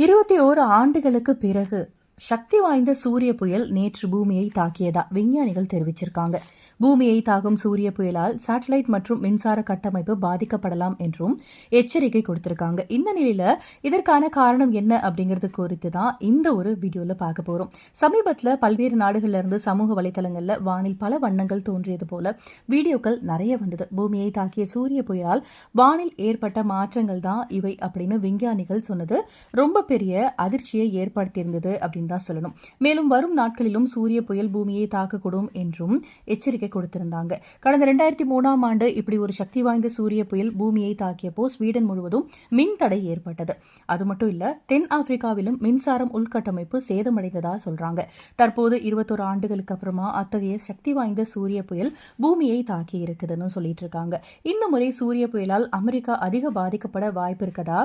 இருபத்தி ஓரு ஆண்டுகளுக்கு பிறகு சக்தி வாய்ந்த சூரிய புயல் நேற்று பூமியை தாக்கியதா விஞ்ஞானிகள் தெரிவிச்சிருக்காங்க. பூமியை தாக்கும் சூரிய புயலால் சேட்டலைட் மற்றும் மின்சார கட்டமைப்பு பாதிக்கப்படலாம் என்றும் எச்சரிக்கை கொடுத்திருக்காங்க. இந்த நிலையில இதற்கான காரணம் என்ன அப்படிங்கிறது குறித்து தான் இந்த ஒரு வீடியோல பார்க்க போறோம். சமீபத்தில் பல்வேறு நாடுகள்ல இருந்து சமூக வலைதளங்கள்ல வானில் பல வண்ணங்கள் தோன்றியது போல வீடியோக்கள் நிறைய வந்தது. பூமியை தாக்கிய சூரிய புயலால் வானில் ஏற்பட்ட மாற்றங்கள் தான் இவை அப்படின்னு விஞ்ஞானிகள் சொன்னது. ரொம்ப பெரிய அதிர்ச்சியை ஏற்படுத்தியிருந்தது அப்படின்னு தான் சொல்லணும். மேலும் வரும் நாட்களிலும் சூரிய புயல் பூமியை தாக்கக்கூடும் என்றும் எச்சரிக்கை கொடுத்திருந்தாங்க. கடந்த ரெண்டாயிரத்தி மூணாம் ஆண்டு இப்படி ஒரு சக்தி வாய்ந்த சூரிய புயல் பூமியை தாக்கியப்போ ஸ்வீடன் முழுவதும் மின் தடை ஏற்பட்டது. அது மட்டும் இல்ல தென் ஆப்பிரிக்காவிலும் மின்சாரம் உள்கட்டமைப்பு சேதமடைந்ததா சொல்றாங்க. தற்போது இருபத்தொரு ஆண்டுகளுக்கு அப்புறமா அத்தகைய சக்தி வாய்ந்த சூரிய புயல் பூமியை தாக்கி இருக்குதுன்னு சொல்லிட்டு இருக்காங்க. இந்த முறை சூரிய புயலால் அமெரிக்கா அதிக பாதிக்கப்பட வாய்ப்பு இருக்கதா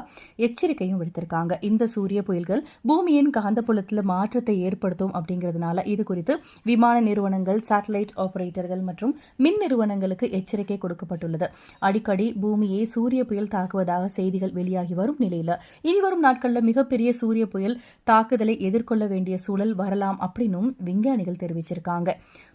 எச்சரிக்கையும் விடுத்திருக்காங்க. இந்த சூரிய புயல்கள் பூமியின் காந்தப்புலத்தில் மாற்றத்தை ஏற்படுத்தும் அப்படிங்கிறதுனால இது குறித்து விமான நிறுவனங்கள் சேட்டலைட் ஆபரேட்டர்கள் மற்றும் மின் நிறுவனங்களுக்கு எச்சரிக்கை கொடுக்கப்பட்டுள்ளது. அடிக்கடி பூமியை சூரிய புயல் தாக்குவதாக செய்திகள் வெளியாகி வரும் நிலையில இனி வரும் நாட்களில் மிகப்பெரிய சூரிய புயல் தாக்குதலை எதிர்கொள்ள வேண்டிய சூழல் வரலாம் அப்படின்னும் விஞ்ஞானிகள் தெரிவிச்சிருக்காங்க.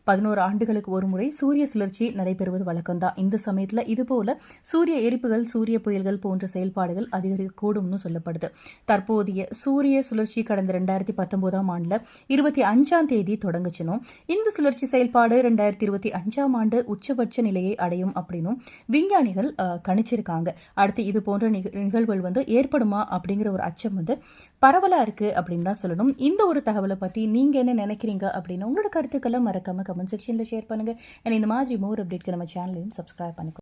பதினோரு ஆண்டுகளுக்கு ஒரு முறை சூரிய சுழற்சி நடைபெறுவது வழக்கம்தான். இந்த சமயத்தில் இதுபோல சூரிய எரிப்புகள் சூரிய புயல்கள் போன்ற செயல்பாடுகள் அதிகரிக்கக்கூடும்னு சொல்லப்படுது. தற்போதைய சூரிய சுழற்சி கடந்த ரெண்டாயிரத்தி பத்தொன்பதாம் ஆண்டுல இருபத்தி அஞ்சாம் தேதி தொடங்குச்சினோம் இந்த சுழற்சி செயல்பாடு ரெண்டாயிரத்தி இருபத்தி அஞ்சாம் ஆண்டு உச்சபட்ச நிலையை அடையும் அப்படின்னும் விஞ்ஞானிகள் கணிச்சிருக்காங்க. அடுத்து இது போன்ற நிகழ்வுகள் வந்து ஏற்படுமா அப்படிங்கிற ஒரு அச்சம் வந்து பரவலா இருக்கு அப்படின்னு தான் சொல்லணும். இந்த ஒரு தகவலை பத்தி நீங்க என்ன நினைக்கிறீங்க அப்படின்னு உங்களோட கருத்துக்களை மறக்காமல் கமெண்ட் செக்ஷன்ல ஷேர் பண்ணுங்க. இந்த மாதிரி மோர் அப்டேட்க்கு நம்ம சேனலையும் சப்ஸ்கிரைப் பண்ணிக்கோ